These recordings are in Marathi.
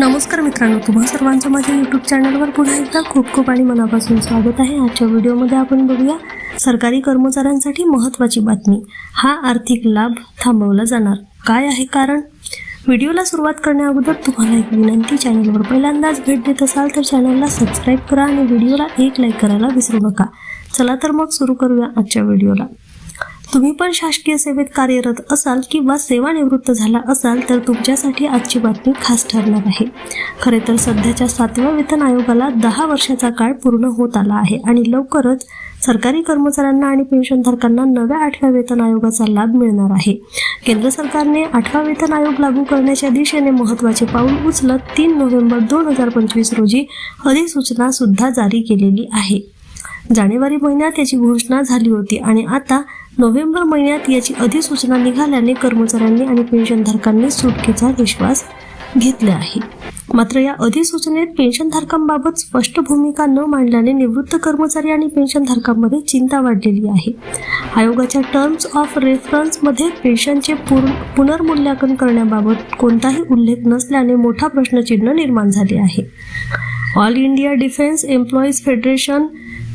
नमस्कार मित्रांनो तुम्हा सर्वांचं माझ्या यूट्यूब चॅनलवर पुन्हा एकदा खूप खूप आणि मनापासून स्वागत आहे. आजच्या व्हिडिओमध्ये आपण बघूया सरकारी कर्मचाऱ्यांसाठी महत्त्वाची बातमी. हा आर्थिक लाभ थांबवला जाणार. काय आहे कारण? व्हिडिओला सुरुवात करण्याअगोदर तुम्हाला एक विनंती चॅनलवर पहिल्यांदाच भेट देत असाल तर चॅनलला सबस्क्राईब करा आणि व्हिडिओला एक लाईक करायला विसरू नका. चला तर मग सुरू करूया आजच्या व्हिडिओला. तुम्ही पण शासकीय सेवेत कार्यरत असाल किंवा सेवानिवृत्त झाला असाल तर तुमच्यासाठी आजची बातमी खास ठरणार आहे. खरे तर सध्याच्या सातव्या वेतन आयोगाला दहा वर्षाचा काळ पूर्ण होत आला आहे आणि लवकरच सरकारी कर्मचाऱ्यांना आणि पेन्शनधारकांना नव्या आठव्या वेतन आयोगाचा लाभ मिळणार आहे. केंद्र सरकारने आठवा वेतन आयोग लागू करण्याच्या दिशेने महत्त्वाचे पाऊल उचलत तीन नोव्हेंबर दोन हजार पंचवीस रोजी अधिसूचना सुद्धा जारी केलेली आहे. जानेवारी महिन्यात याची घोषणा झाली होती आणि आता नोव्हेंबर महिन्यात याची अधिसूचना निघाल्याने कर्मचाऱ्यांनी आणि पेन्शनधारकांनी सुटकेचा विश्वास घेतला आहे. मात्र या अधिसूचनेत पेन्शनधारकांबाबत स्पष्ट भूमिका न मांडल्याने निवृत्त कर्मचारी आणि पेन्शनधारकांमध्ये चिंता वाढलेली आहे. आयोगाच्या टर्म्स ऑफ रेफरन्समध्ये पेन्शनचे पुनर्मूल्यांकन करण्याबाबत कोणताही उल्लेख नसल्याने मोठा प्रश्नचिन्ह निर्माण झाले आहे. All India Defence Employees Federation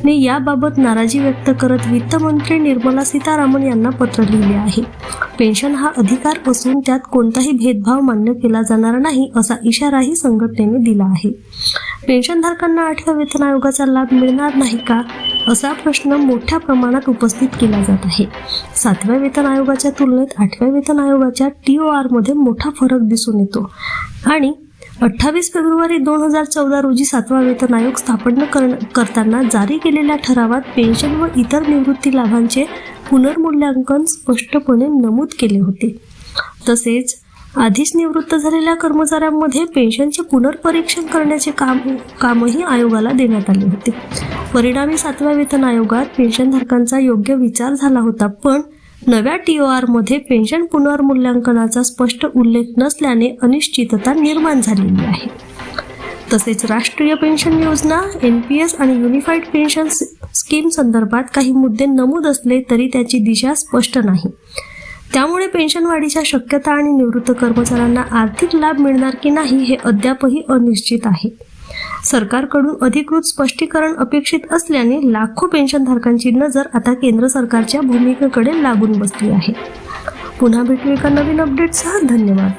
ने याबाबत नाराजी व्यक्त करत वित्तमंत्री निर्मला सीतारामन यांना पत्र लिहिले आहे. पेन्शन हा अधिकार असून त्यात कोणताही भेदभाव मान्य केला जाणार नाही असा इशाराही संघटनेने दिला आहे. पेन्शनधारकांना आठव्या वेतन आयोगाचा लाभ मिळणार नाही का असा प्रश्न मोठ्या प्रमाणात उपस्थित केला जात आहे. सातव्या वेतन आयोगाच्या तुलनेत आठव्या वेतन आयोगाच्या टी ओ आरमध्ये मोठा फरक दिसून येतो. आणि अठ्ठावीस फेब्रुवारी दोन हजार चौदा रोजी सातवा वेतन आयोग स्थापन कर करताना जारी केलेल्या ठरावात पेन्शन व इतर निवृत्ती लाभांचे पुनर्मूल्यांकन स्पष्टपणे नमूद केले होते. तसेच आधीच निवृत्त झालेल्या कर्मचाऱ्यांमध्ये पेन्शनचे पुनर्परीक्षण करण्याचे काम कामही आयोगाला देण्यात आले होते. परिणामी सातव्या वेतन आयोगात पेन्शनधारकांचा योग्य विचार झाला होता पण नव्या टी ओ आरमध्ये पेन्शन पुनर्मूल्यांकनाचा स्पष्ट उल्लेख नसल्याने अनिश्चितता निर्माण झालेली आहे. तसेच राष्ट्रीय पेन्शन योजना एन पी एस आणि युनिफाईड पेन्शन स्कीम संदर्भात काही मुद्दे नमूद असले तरी त्याची दिशा स्पष्ट नाही. त्यामुळे पेन्शन वाढीच्या शक्यता आणि निवृत्त कर्मचाऱ्यांना आर्थिक लाभ मिळणार की नाही हे अद्यापही अनिश्चित आहे. सरकारकडून अधिकृत स्पष्टीकरण अपेक्षित असल्याने लाखो पेन्शनधारकांची नजर आता केंद्र सरकारच्या भूमिकेकडे लागून बसली आहे. पुन्हा भेटू एका नवीन अपडेटसह धन्यवाद.